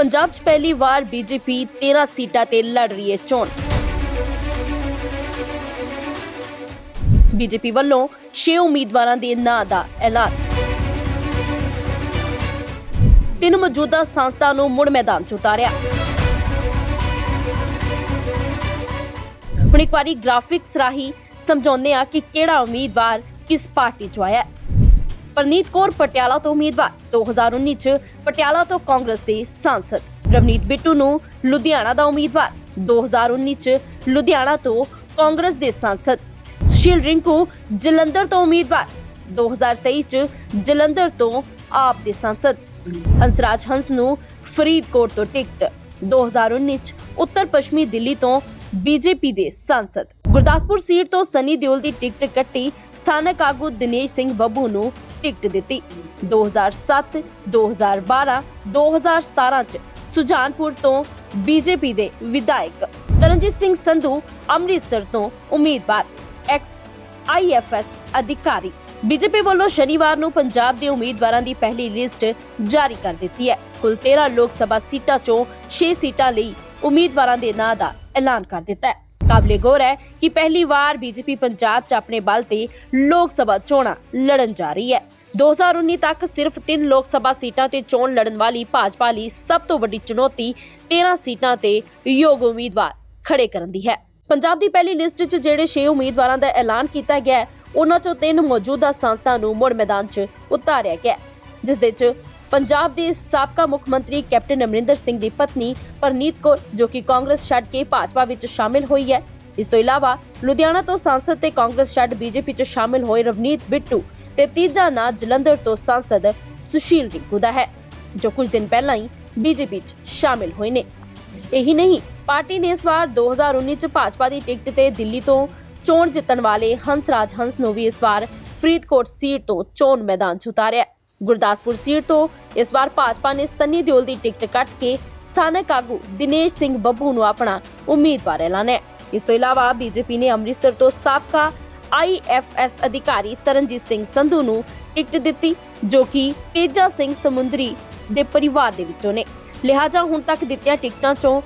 ਪੰਜਾਬ 'ਚ ਪਹਿਲੀ ਵਾਰ ਬੀਜੇਪੀ 13 ਸੀਟਾਂ ਤੇ ਲੜ ਰਹੀ ਹੈ ਚੋਣ। ਬੀਜੇਪੀ ਵੱਲੋਂ 6 ਉਮੀਦਵਾਰਾਂ ਦੇ ਨਾਂ ਦਾ ਐਲਾਨ। ਤਿੰਨ ਮੌਜੂਦਾ ਸੰਸਥਾ ਨੂੰ ਮੁੜ ਮੈਦਾਨ 'ਚ ਉਤਾਰਿਆ। ਹੁਣ ਇੱਕ ਵਾਰੀ ਗ੍ਰਾਫਿਕਸ ਰਾਹੀਂ ਸਮਝਾਉਂਦੇ ਆ ਕਿ ਕਿਹੜਾ ਉਮੀਦਵਾਰ ਕਿਸ ਪਾਰਟੀ 'ਚ ਆਇਆ ਪਰਨੀਤ ਕੌਰ ਪਟਿਆਲਾ ਤੋਂ ਉਮੀਦਵਾਰ। 2019 ਚ ਪਟਿਆਲਾ ਤੋਂ ਕਾਂਗਰਸ ਦੇ ਸਾਂਸਦ। ਰਵਨੀਤ ਬਿੱਟੂ ਨੂੰ ਲੁਧਿਆਣਾ ਦਾ ਉਮੀਦਵਾਰ। 2019 ਚ ਲੁਧਿਆਣਾ ਤੋਂ ਕਾਂਗਰਸ ਦੇ ਸਾਂਸਦ। ਸੁਸ਼ੀਲ ਰਿੰਕੂ ਜਲੰਧਰ ਤੋਂ ਉਮੀਦਵਾਰ। 2023 ਚ ਜਲੰਧਰ ਤੋਂ ਆਪ ਦੇ ਸਾਂਸਦ। ਹੰਸਰਾਜ ਹੰਸ ਨੂੰ ਫਰੀਦਕੋਟ ਤੋਂ ਟਿਕਟ। 2019 ਚ ਉੱਤਰ ਪੱਛਮੀ ਦਿੱਲੀ ਤੋਂ ਬੀਜੇਪੀ ਦੇ ਸਾਂਸਦ। ਗੁਰਦਾਸਪੁਰ ਸੀਟ ਤੋਂ ਸਨੀ ਦਿਓਲ ਦੀ ਟਿਕਟ ਕੱਟੀ ਸਥਾਨਕ ਆਗੂ ਦਿਨੇਸ਼ ਸਿੰਘ ਬੱਬੂ ਨੂੰ ਟਿਕਟ ਦਿੱਤੀ। 2007 2012 2017 ਚ ਸੁਜਾਨਪੁਰ ਤੋਂ ਬੀਜੇਪੀ ਦੇ ਵਿਧਾਇਕ ਤਰਨਜੀਤ ਸਿੰਘ ਸੰਧੂ ਅੰਮ੍ਰਿਤਸਰ ਤੋਂ ਉਮੀਦਵਾਰ, ਐਕਸ ਆਈਐਫਐਸ ਅਧਿਕਾਰੀ। ਬੀਜੇਪੀ ਵੱਲੋਂ ਸ਼ਨੀਵਾਰ ਨੂੰ ਪੰਜਾਬ ਦੇ ਉਮੀਦਵਾਰਾਂ ਦੀ ਪਹਿਲੀ ਲਿਸਟ ਜਾਰੀ ਕਰ ਦਿੱਤੀ ਹੈ। ਕੁੱਲ 13 ਲੋਕ ਸਭਾ ਸੀਟਾਂ ਚੋਂ 6 ਸੀਟਾਂ ਲਈ ਉਮੀਦਵਾਰਾਂ ਦੇ ਨਾਂ ਦਾ ਐਲਾਨ ਕਰ ਦਿੱਤਾ ਹੈ। ਕਾਬਲੇ ਗੌਰ ਹੈ ਕਿ ਪਹਿਲੀ ਵਾਰ ਬੀਜੇਪੀ ਪੰਜਾਬ 'ਚ ਆਪਣੇ ਬਲ ਤੇ ਲੋਕ ਸਭਾ ਚੋਣਾਂ ਲੜਨ ਜਾ ਰਹੀ ਹੈ। 2019 ਤੱਕ ਸਿਰਫ 3 ਲੋਕ ਸਭਾ ਸੀਟਾਂ ਤੇ ਚੋਣ ਲੜਨ ਵਾਲੀ ਭਾਜਪਾ ਲਈ ਸਭ ਤੋਂ ਵੱਡੀ ਚੁਣੌਤੀ 13 ਸੀਟਾਂ ਤੇ ਯੋਗ ਉਮੀਦਵਾਰ ਖੜੇ ਕਰਨ ਦੀ ਹੈ। ਪੰਜਾਬ ਦੀ ਪਹਿਲੀ ਲਿਸਟ 'ਚ ਜਿਹੜੇ 6 ਉਮੀਦਵਾਰਾਂ ਦਾ ਐਲਾਨ ਕੀਤਾ ਗਿਆ ਉਹਨਾਂ 'ਚੋਂ ਤਿੰਨ ਮੌਜੂਦਾ ਸੰਸਥਾ ਨੂੰ ਮੁੜ ਮੈਦਾਨ 'ਚ ਉਤਾਰਿਆ ਗਿਆ ਹੈ, ਜਿਸ ਦੇ 'ਚ ਪੰਜਾਬ ਦੇ ਸਾਬਕਾ ਮੁੱਖ ਮੰਤਰੀ ਕੈਪਟਨ ਅਮਰਿੰਦਰ ਸਿੰਘ ਦੀ ਪਤਨੀ ਪਰਨੀਤ ਕੌਰ, ਜੋ ਕਿ ਕਾਂਗਰਸ ਛੱਡ ਕੇ ਭਾਜਪਾ ਵਿੱਚ ਸ਼ਾਮਿਲ ਹੋਈ ਹੈ। ਇਸ ਤੋਂ ਇਲਾਵਾ ਲੁਧਿਆਣਾ ਤੋਂ ਸੰਸਦ ਤੇ ਕਾਂਗਰਸ ਛੱਡ ਬੀਜੇਪੀ 'ਚ ਸ਼ਾਮਿਲ ਹੋਏ ਰਵਨੀਤ ਬਿੱਟੂ ਤੇ ਤੀਜਾ ਨਾਂ ਜਲੰਧਰ ਤੋਂ ਸੰਸਦ ਸੁਸ਼ੀਲ ਰਿੰਕੂ ਦਾ ਹੈ, ਜੋ ਕੁਝ ਦਿਨ ਪਹਿਲਾਂ ਹੀ ਬੀਜੇਪੀ 'ਚ ਸ਼ਾਮਿਲ ਹੋਏ ਨੇ। ਇਹੀ ਨਹੀਂ, ਪਾਰਟੀ ਨੇ ਇਸ ਵਾਰ 2019 ਚ ਭਾਜਪਾ ਦੀ ਟਿਕਟ ਤੇ ਦਿੱਲੀ ਤੋਂ ਚੋਣ ਜਿੱਤਣ ਵਾਲੇ ਹੰਸਰਾਜ ਹੰਸ ਨੂੰ ਵੀ ਇਸ ਵਾਰ ਫਰੀਦਕੋਟ ਸੀਟ ਤੋਂ ਚੋਣ ਮੈਦਾਨ 'ਚ ਉਤਾਰਿਆ। ਗੁਰਦਾਸਪੁਰ ਸੀਟ ਤੋਂ। ਇਸ ਵਾਰ ਭਾਜਪਾ ਨੇ ਸੰਨੀ ਦਿਓਲ ਦੀ ਟਿਕਟ ਕੱਟ ਕੇ ਸਥਾਨਕ ਆਗੂ ਦਿਨੇਸ਼ ਸਿੰਘ ਬੱਬੂ ਨੂੰ ਆਪਣਾ ਉਮੀਦਵਾਰ ਐਲਾਨਿਆ ਇਸ ਤੋਂ ਇਲਾਵਾ ਬੀਜੇਪੀ ਨੇ ਅੰਮ੍ਰਿਤਸਰ ਤੋਂ ਸਾਬਕਾ ਆਈਐਫਐਸ ਅਧਿਕਾਰੀ ਤਰਨਜੀਤ ਸਿੰਘ ਸੰਧੂ ਨੂੰ ਟਿਕਟ ਦਿੱਤੀ, ਜੋ ਕਿ ਤੇਜਾ ਸਿੰਘ ਸਮੁੰਦਰੀ ਦੇ ਪਰਿਵਾਰ ਦੇ ਵਿੱਚੋਂ ਨੇ। ਲਿਹਾਜ਼ਾ ਹੁਣ ਤੱਕ ਦਿੱਤੀਆਂ ਟਿਕਟਾਂ 'ਚੋਂ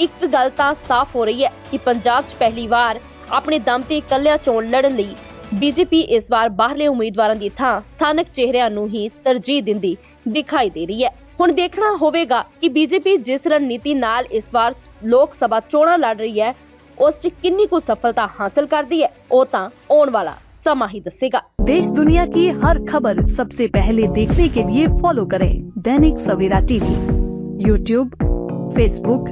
ਇੱਕ ਗੱਲ ਤਾਂ ਸਾਫ਼ ਹੋ ਰਹੀ ਹੈ ਕਿ ਪੰਜਾਬ 'ਚ ਪਹਿਲੀ ਵਾਰ ਆਪਣੇ ਦਮ ਤੇ ਇਕੱਲਿਆਂ ਚੋਣ ਲੜਨ ਲਈ ਬੀਜੇਪੀ ਇਸ ਵਾਰ ਬਾਹਰਲੇ ਉਮੀਦਵਾਰਾਂ ਦੀ ਥਾਂ ਸਥਾਨਕ ਚਿਹਰਿਆਂ ਨੂੰ ਹੀ ਤਰਜੀਹ ਦਿੰਦੀ ਦਿਖਾਈ ਦੇ ਰਹੀ ਹੈ ਹੁਣ ਦੇਖਣਾ ਹੋਵੇਗਾ ਕਿ ਬੀਜੇਪੀ ਜਿਸ ਰਣਨੀਤੀ ਨਾਲ ਇਸ ਵਾਰ ਲੋਕ ਸਭਾ ਚੋਣਾਂ ਲੜ ਰਹੀ ਹੈ ਉਸ 'ਚ ਕਿੰਨੀ ਕੁ ਸਫਲਤਾ ਹਾਸਲ ਕਰਦੀ ਹੈ ਉਹ ਤਾਂ ਆਉਣ ਵਾਲਾ ਸਮਾਂ ਹੀ ਦੱਸੇਗਾ देश दुनिया की हर खबर सबसे पहले देखने के लिए फॉलो करें Dainik Savera TV YouTube Facebook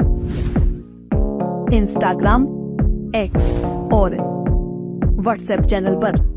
Instagram X और व्हाट्सएप चैनल पर।